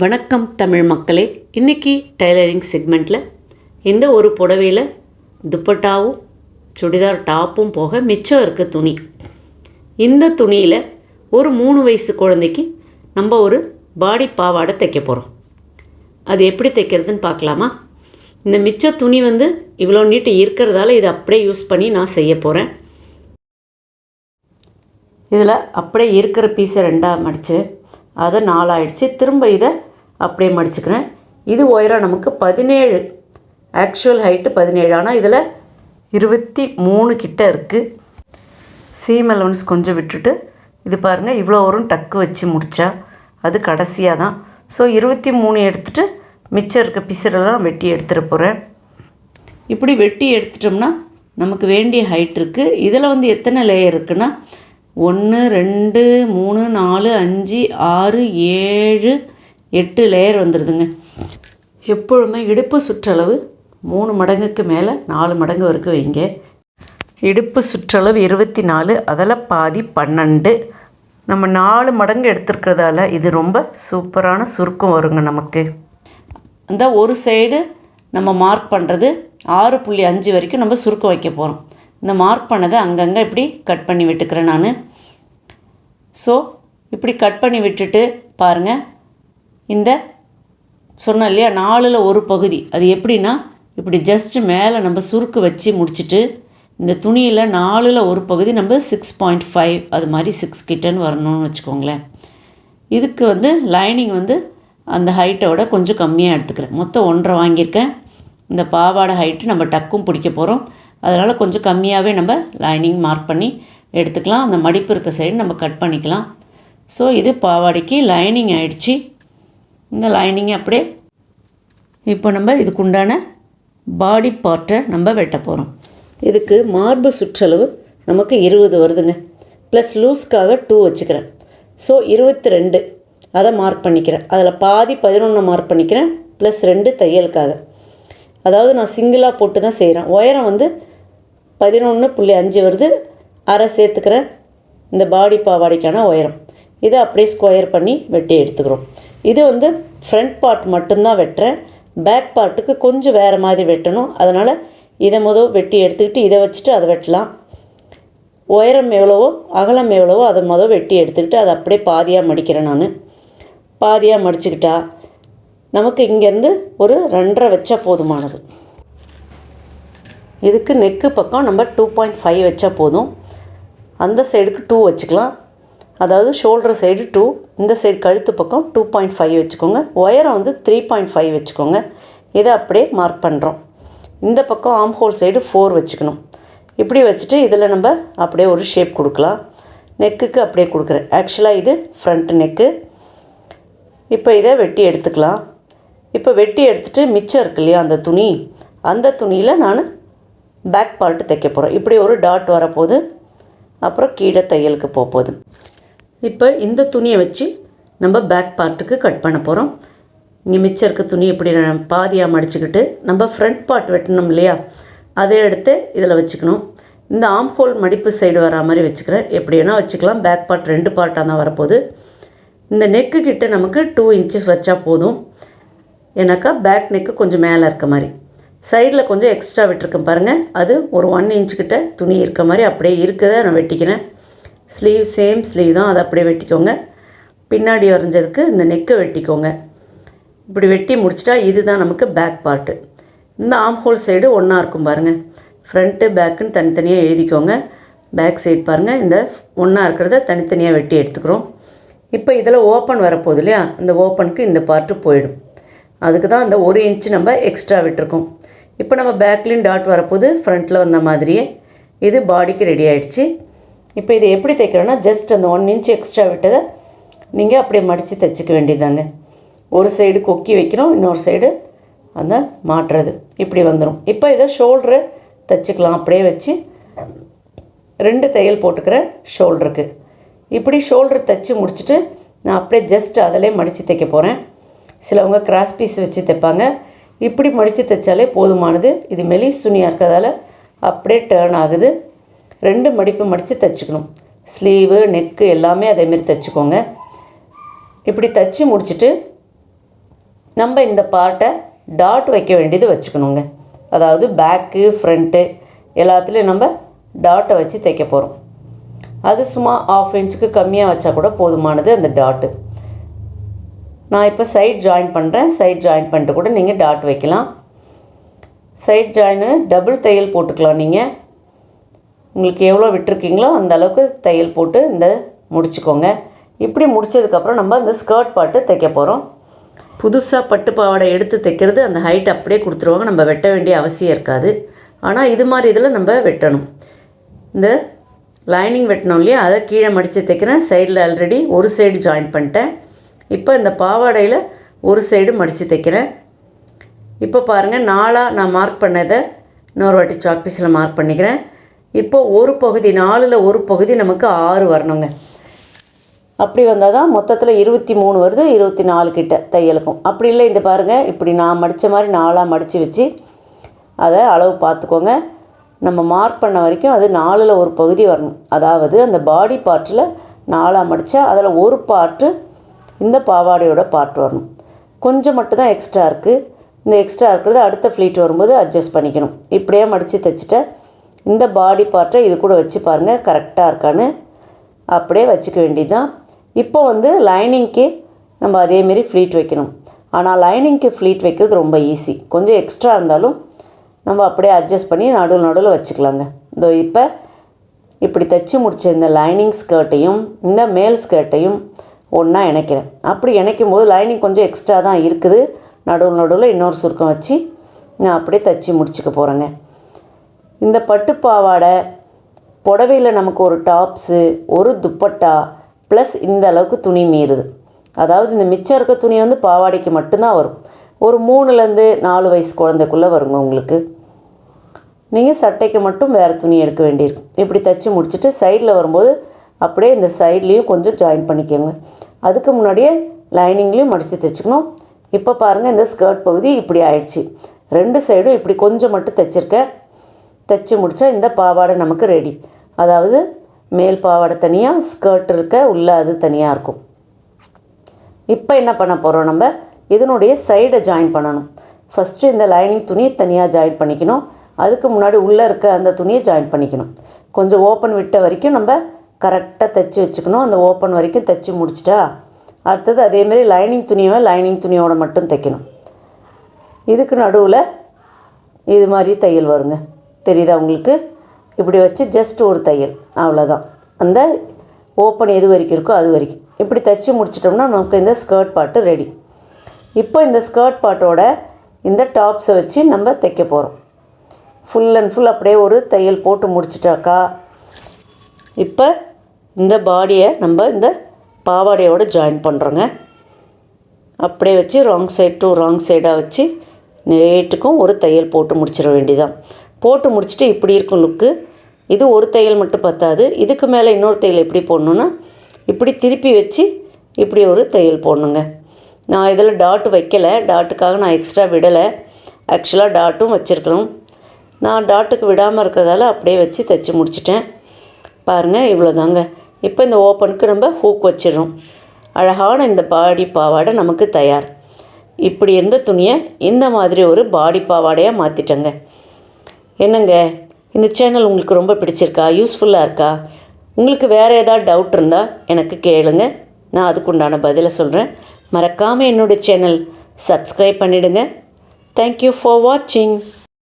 வணக்கம் தமிழ் மக்களே. இன்றைக்கி டைலரிங் செக்மெண்ட்டில் இந்த ஒரு புடவையில் துப்பட்டாவும் சுடிதார் டாப்பும் போக மிச்சம் இருக்க துணி. இந்த துணியில் ஒரு மூணு வயசு குழந்தைக்கு நம்ம ஒரு பாடி பாவாடை தைக்க போகிறோம் அது எப்படி தைக்கிறதுன்னு பார்க்கலாமா? இந்த மிச்ச துணி வந்து இவ்வளோ நீட்டு இருக்கிறதால இதை அப்படியே யூஸ் பண்ணி நான் செய்ய போகிறேன் இதில் அப்படியே இருக்கிற பீஸை ரெண்டாக மடித்து அதை நாலாயிடுச்சு திரும்ப இதை அப்படியே மடிச்சுக்கிறேன். இது உயரம் நமக்கு பதினேழு. ஆக்சுவல் ஹைட்டு பதினேழு. ஆனால் இதில் இருபத்தி மூணு கிட்ட இருக்குது சீம் அலவன்ஸ் கொஞ்சம் விட்டுட்டு இது பாருங்கள் இவ்வளோ வரும் டக்கு வச்சு முடித்தா அது கடைசியாக தான். ஸோ இருபத்தி மூணு எடுத்துகிட்டு மிச்சம் இருக்க பிசரெல்லாம் வெட்டி எடுத்துகிட்டு போகிறேன் இப்படி வெட்டி எடுத்துட்டோம்னா நமக்கு வேண்டிய ஹைட் இருக்குது இதில் வந்து எத்தனை லேயர் இருக்குன்னா ஒன்று ரெண்டு மூணு நாலு அஞ்சு ஆறு ஏழு எட்டு லேயர் வந்துடுதுங்க எப்பொழுதுமே இடுப்பு சுற்றளவு மூணு மடங்குக்கு மேலே நாலு மடங்கு வரைக்கும் வைங்க. இடுப்பு சுற்றளவு இருபத்தி நாலு அதில் பாதி பன்னெண்டு. நம்ம நாலு மடங்கு எடுத்துருக்கிறதால இது ரொம்ப சூப்பரான சுருக்கம் வருங்க நமக்கு. அந்த ஒரு சைடு நம்ம மார்க் பண்ணுறது ஆறு புள்ளி அஞ்சு வரைக்கும் நம்ம சுருக்கம் வைக்க போகிறோம் இந்த மார்க் பண்ணதை அங்கங்கே இப்படி கட் பண்ணி விட்டுக்கிறேன் நான். ஸோ இப்படி கட் பண்ணி விட்டுட்டு பாருங்கள் இந்த சொன்னேன் இல்லையா நாலில் ஒரு பகுதி. அது எப்படின்னா இப்படி ஜஸ்ட்டு மேலே நம்ம சுருக்கு வச்சு முடிச்சுட்டு இந்த துணியில் நாலில் ஒரு பகுதி நம்ம சிக்ஸ் பாயிண்ட் ஃபைவ் அது மாதிரி சிக்ஸ் கிட்டன்னு வரணும்னு வச்சுக்கோங்களேன். இதுக்கு வந்து லைனிங் வந்து அந்த ஹைட்டோட கொஞ்சம் கம்மியாக எடுத்துக்கிறேன். மொத்தம் ஒன்றரை வாங்கியிருக்கேன். இந்த பாவாடை ஹைட்டு நம்ம டக்கும் பிடிக்க போகிறோம் அதனால் கொஞ்சம் கம்மியாகவே நம்ம லைனிங் மார்க் பண்ணி எடுத்துக்கலாம். அந்த மடிப்பு இருக்க சைடு நம்ம கட் பண்ணிக்கலாம். ஸோ இது பாவாடைக்கு லைனிங் ஆயிடுச்சு. இந்த லைனிங் அப்படியே இப்போ நம்ம இதுக்குண்டான பாடி பார்ட்டை நம்ம வெட்ட போகிறோம் இதுக்கு மார்பு சுற்றளவு நமக்கு இருபது வருதுங்க. ப்ளஸ் லூஸ்க்காக டூ வச்சுக்கிறேன். ஸோ இருபத்தி ரெண்டு அதை மார்க் பண்ணிக்கிறேன். அதில் பாதி பதினொன்று மார்க் பண்ணிக்கிறேன். ப்ளஸ் ரெண்டு தையலுக்காக. அதாவது நான் சிங்கிளாக போட்டு தான் செய்கிறேன் உயரம் வந்து பதினொன்று புள்ளி அஞ்சு வருது. அரை சேர்த்துக்கிறேன் இந்த பாடி பாவாடைக்கான உயரம். இதை அப்படியே ஸ்கொயர் பண்ணி வெட்டி எடுத்துக்கிறோம். இது வந்து ஃப்ரண்ட் பார்ட் மட்டும்தான் வெட்டுறேன். பேக் பார்ட்டுக்கு கொஞ்சம் வேறு மாதிரி வெட்டணும். அதனால் இதை முதல் வெட்டி எடுத்துக்கிட்டு இதை வச்சுட்டு அதை வெட்டலாம். உயரம் எவ்வளவோ அகலம் எவ்வளவோ அதை முதல் வெட்டி எடுத்துக்கிட்டு அதை அப்படியே பாதியாக மடிக்கிறேன் நான். பாதியாக மடிச்சுக்கிட்டா நமக்கு இங்கேருந்து ஒரு ரெண்டரை வச்சா போதுமானது. இதுக்கு நெக்கு பக்கம் நம்ம டூ பாயிண்ட் ஃபைவ் வச்சா போதும். அந்த சைடுக்கு டூ வச்சுக்கலாம். அதாவது ஷோல்டர் சைடு டூ இந்த சைடு கழுத்து பக்கம் டூ பாயிண்ட் ஃபைவ் வச்சுக்கோங்க. ஒயரம் வந்து த்ரீ பாயிண்ட் ஃபைவ் வச்சுக்கோங்க. இதை அப்படியே மார்க் பண்ணுறோம் இந்த பக்கம் ஆம் ஹோல் சைடு ஃபோர் வச்சுக்கணும். இப்படி வச்சுட்டு இதில் நம்ம அப்படியே ஒரு ஷேப் கொடுக்கலாம். நெக்குக்கு அப்படியே கொடுக்குறேன். ஆக்சுவலாக இது ஃப்ரண்ட் நெக்கு இப்போ இதை வெட்டி எடுத்துக்கலாம். இப்போ வெட்டி எடுத்துகிட்டு மிச்சம் இருக்கு இல்லையா அந்த துணி? அந்த துணியில் நான் பேக் பார்ட்டு தைக்க போகிறோம் இப்படி ஒரு டாட் வரப்போகுது. அப்புறம் கீழே தையலுக்கு போக போகுது இப்போ இந்த துணியை வச்சு நம்ம பேக் பார்ட்டுக்கு கட் பண்ண போகிறோம் இங்கே மிச்சம் இருக்க துணி இப்படி பாதியாக மடிச்சுக்கிட்டு நம்ம ஃப்ரண்ட் பார்ட் வெட்டணும் இல்லையா? அதை எடுத்து இதில் வச்சுக்கணும். இந்த ஆம் ஹோல் மடிப்பு சைடு வரா மாதிரி வச்சுக்கிறேன். எப்படி வேணால் வச்சுக்கலாம். பேக் பார்ட் ரெண்டு பார்ட்டாக தான் வரப்போகுது. இந்த நெக்கு கிட்ட நமக்கு டூ இன்ச்சஸ் வச்சா போதும். ஏன்னாக்கா பேக் நெக்கு கொஞ்சம் மேலே இருக்க மாதிரி. சைடில் கொஞ்சம் எக்ஸ்ட்ரா விட்டுருக்கேன் பாருங்கள் அது ஒரு ஒன் இன்ச் கிட்ட துணி இருக்க மாதிரி அப்படியே இருக்கதை நான் வெட்டிக்கிறேன். ஸ்லீவ் சேம் ஸ்லீவ் தான் அதை அப்படியே வெட்டிக்கோங்க. பின்னாடி வரைஞ்சதுக்கு இந்த நெக்கை வெட்டிக்கோங்க. இப்படி வெட்டி முடிச்சிட்டா இதுதான் நமக்கு பேக் பார்ட்டு இந்த ஆம் ஹோல் சைடு ஒன்றா இருக்கும் பாருங்கள் ஃப்ரண்ட்டு பேக்குன்னு தனித்தனியாக எழுதிக்கோங்க. பேக் சைடு பாருங்கள் இந்த ஒன்றா இருக்கிறத தனித்தனியாக வெட்டி எடுத்துக்கிறோம். இப்போ இதில் ஓப்பன் வரப்போகுது இல்லையா? அந்த ஓப்பனுக்கு இந்த பார்ட்டு போயிடும். அதுக்கு தான் அந்த ஒரு இன்ச்சு நம்ம எக்ஸ்ட்ரா விட்டுருக்கோம். இப்போ நம்ம பேக்லேயும் டாட் வரப்போது ஃப்ரண்ட்டில் வந்த மாதிரியே இது பாடிக்கு ரெடி ஆகிடுச்சு இப்போ இதை எப்படி தைக்கிறோன்னா ஜஸ்ட் அந்த ஒன் இன்ச் எக்ஸ்ட்ரா விட்டதை நீங்கள் அப்படியே மடித்து தைச்சிக்க வேண்டியதாங்க ஒரு சைடு கொக்கி வைக்கணும் இன்னொரு சைடு அந்த மாட்டுறது. இப்படி வந்துடும் இப்போ இதை ஷோல்டரை தைச்சிக்கலாம். அப்படியே வச்சு ரெண்டு தையல் போட்டுக்கிறேன் ஷோல்டருக்கு இப்படி ஷோல்டர் தைச்சி முடிச்சுட்டு நான் அப்படியே ஜஸ்ட் அதிலே மடித்து தைக்க போகிறேன் சிலவங்க கிராஸ் பீஸ் வச்சு தைப்பாங்க. இப்படி மடித்து தைச்சாலே போதுமானது. இது மெலிஸ் துணியாக இருக்கிறதால அப்படியே டேர்ன் ஆகுது. ரெண்டு மடிப்பு மடித்து தைச்சிக்கணும். ஸ்லீவு நெக்கு எல்லாமே அதேமாரி தைச்சிக்கோங்க. இப்படி தைச்சி முடிச்சுட்டு நம்ம இந்த பார்ட்டை டாட் வைக்க வேண்டியது வச்சுக்கணுங்க. அதாவது பேக்கு ஃப்ரண்ட்டு எல்லாத்துலேயும் நம்ம டாட்டை வச்சு தைக்க போகிறோம் அது சும்மா ஆஃப் இன்ச்சுக்கு கம்மியாக வச்சா கூட போதுமானது அந்த டாட்டு நான் இப்போ சைட் ஜாயின் பண்ணுறேன் சைட் ஜாயின் பண்ணிட்டு கூட நீங்கள் டாட் வைக்கலாம். சைட் ஜாயின் டபுள் தையல் போட்டுக்கலாம் நீங்கள் உங்களுக்கு எவ்வளோ விட்டுருக்கீங்களோ அந்த அளவுக்கு தையல் போட்டு இந்த முடிச்சுக்கோங்க. இப்படி முடிச்சதுக்கப்புறம் நம்ம இந்த ஸ்கர்ட் பாட்டு தைக்க போகிறோம் புதுசாக பட்டு பாவாடை எடுத்து தைக்கிறது அந்த ஹைட் அப்படியே கொடுத்துருவாங்க. நம்ம வெட்ட வேண்டிய அவசியம் இருக்காது. ஆனால் இது மாதிரி இதில் நம்ம வெட்டணும். இந்த லைனிங் வெட்டணும் இல்லையா? அதை கீழே மடித்து தைக்கிறேன். சைடில் ஆல்ரெடி ஒரு சைடு ஜாயின் பண்ணிட்டேன். இப்போ இந்த பாவாடையில் ஒரு சைடு மடித்து தைக்கிறேன். இப்போ பாருங்கள் நாலாக நான் மார்க் பண்ணதை இன்னொரு வாட்டி சாக் பீஸில் மார்க் பண்ணிக்கிறேன். இப்போ ஒரு பகுதி நாலில் ஒரு பகுதி நமக்கு ஆறு வரணுங்க. அப்படி வந்தால் தான் மொத்தத்தில் இருபத்தி மூணு வருது இருபத்தி நாலு கிட்ட தையலுக்கும் அப்படி இல்லை இந்த பாருங்கள் இப்படி நான் மடித்த மாதிரி நாலாக மடித்து வச்சு அதை அளவு பார்த்துக்கோங்க. நம்ம மார்க் பண்ண வரைக்கும் அது நாலில் ஒரு பகுதி வரணும். அதாவது அந்த பாடி பார்ட்டில் நாலாக மடித்தா அதில் ஒரு பார்ட்டு இந்த பாவாடையோட பார்ட் வரணும். கொஞ்சம் மட்டும்தான் எக்ஸ்ட்ரா இருக்குது இந்த எக்ஸ்ட்ரா இருக்கிறது அடுத்த ஃப்ளீட் வரும்போது அட்ஜஸ்ட் பண்ணிக்கணும். இப்படியே மடித்து தைச்சிட்டேன் இந்த பாடி பார்ட்டை இது கூட வச்சு பாருங்கள் கரெக்டாக இருக்கான்னு. அப்படியே வச்சுக்க வேண்டியதுதான். இப்போ வந்து லைனிங்க்கு நம்ம அதேமாரி ஃப்ளீட் வைக்கணும். ஆனால் லைனிங்க்கு ஃப்ளீட் வைக்கிறது ரொம்ப ஈஸி கொஞ்சம் எக்ஸ்ட்ரா இருந்தாலும் நம்ம அப்படியே அட்ஜஸ்ட் பண்ணி நடுவில் நடுவில் வச்சுக்கலாங்க. இதோ இப்போ இப்படி தைச்சி முடிச்ச இந்த லைனிங் ஸ்கர்ட்டையும் இந்த மேல் ஸ்கர்ட்டையும் ஒன்றா இணைக்கிறேன். அப்படி இணைக்கும் போது லைனிங் கொஞ்சம் எக்ஸ்ட்ரா தான் இருக்குது. நடுவில் நடுவில் இன்னொரு சுருக்கம் வச்சு நான் அப்படியே தைச்சி முடிச்சுக்க போகிறேங்க இந்த பட்டு பாவாடை புடவையில் நமக்கு ஒரு டாப்ஸு ஒரு துப்பட்டா ப்ளஸ் இந்த அளவுக்கு துணி மீறுது. அதாவது இந்த மிச்சம் இருக்க துணி வந்து பாவாடைக்கு மட்டும்தான் வரும். ஒரு மூணுலேருந்து நாலு வயசு குழந்தைக்குள்ளே வருங்க உங்களுக்கு. நீங்கள் சட்டைக்கு மட்டும் வேறு துணி எடுக்க வேண்டியிருக்கும். இப்படி தைச்சி முடிச்சுட்டு சைடில் வரும்போது அப்படியே இந்த சைட்லேயும் கொஞ்சம் ஜாயின் பண்ணிக்கோங்க. அதுக்கு முன்னாடியே லைனிங்லேயும் மடித்து தைச்சிக்கணும். இப்போ பாருங்கள் இந்த ஸ்கர்ட் பகுதி இப்படி ஆயிடுச்சு. ரெண்டு சைடும் இப்படி கொஞ்சம் மட்டும் தைச்சிருக்கேன் தைச்சி முடித்தா இந்த பாவாடை நமக்கு ரெடி அதாவது மேல் பாவாடை தனியாக ஸ்கர்ட் இருக்க உள்ளே அது தனியாக இருக்கும். இப்போ என்ன பண்ண போகிறோம் நம்ம? இதனுடைய சைடை ஜாயின் பண்ணணும். ஃபஸ்ட்டு இந்த லைனிங் துணியை தனியாக ஜாயின் பண்ணிக்கணும். அதுக்கு முன்னாடி உள்ளே இருக்க அந்த துணியை ஜாயின் பண்ணிக்கணும். கொஞ்சம் ஓப்பன் விட்ட வரைக்கும் நம்ம கரெக்டாக தைச்சி வச்சுக்கணும். அந்த ஓப்பன் வரைக்கும் தைச்சி முடிச்சிட்டா அடுத்தது அதேமாரி லைனிங் துணியை லைனிங் துணியோட மட்டும் தைக்கணும். இதுக்கு நடுவில் இது மாதிரி தையல் வருங்க. தெரியுதா உங்களுக்கு? இப்படி வச்சு ஜஸ்ட் ஒரு தையல். அவ்வளோதான் அந்த ஓப்பன் எது வரைக்கும் இருக்கோ அது வரைக்கும். இப்படி தைச்சி முடிச்சிட்டோம்னா நமக்கு இந்த ஸ்கர்ட் பாட்டு ரெடி இப்போ இந்த ஸ்கர்ட் பாட்டோட இந்த டாப்ஸை வச்சு நம்ம தைக்க போகிறோம் ஃபுல் அண்ட் ஃபுல் அப்படியே ஒரு தையல் போட்டு முடிச்சிட்டாக்கா இப்போ இந்த பாடியை நம்ம இந்த பாவாடையோடு ஜாயின் பண்ணுறோங்க அப்படியே வச்சு ராங் சைடு டு ராங் சைடாக வச்சு நேட்டுக்கும் ஒரு தையல் போட்டு முடிச்சிட வேண்டியதான் போட்டு முடிச்சுட்டு இப்படி இருக்கும் லுக்கு இது ஒரு தையல் மட்டும் பத்தாது. இதுக்கு மேலே இன்னொரு தையல் எப்படி போடணுன்னா இப்படி திருப்பி வச்சு இப்படி ஒரு தையல் போடணுங்க. நான் இதில் டாட் வைக்கலை. டாட்டுக்காக நான் எக்ஸ்ட்ரா விடலை. ஆக்சுவலாக டாட்டும் வச்சுருக்கணும் நான் டாட்டுக்கு விடாமல் இருக்கிறதால அப்படியே வச்சு தைச்சி முடிச்சிட்டேன். பாருங்கள் இவ்வளோதாங்க இப்போ இந்த ஓப்பனுக்கு நம்ம ஹூக் வச்சிடறோம். அழகான இந்த பாடி பாவாடை நமக்கு தயார். இப்படி இருந்த துணியை இந்த மாதிரி ஒரு பாடி பாவாடையாக மாற்றிட்டேங்க என்னங்க? இந்த சேனல் உங்களுக்கு ரொம்ப பிடிச்சிருக்கா? யூஸ்ஃபுல்லாக இருக்கா? உங்களுக்கு வேறு ஏதாவது டவுட் இருந்தால் எனக்கு கேளுங்க. நான் அதுக்குண்டான பதிலை சொல்கிறேன் மறக்காமல் என்னோடய சேனல் சப்ஸ்கிரைப் பண்ணிவிடுங்க தேங்க்யூ ஃபார் வாட்சிங்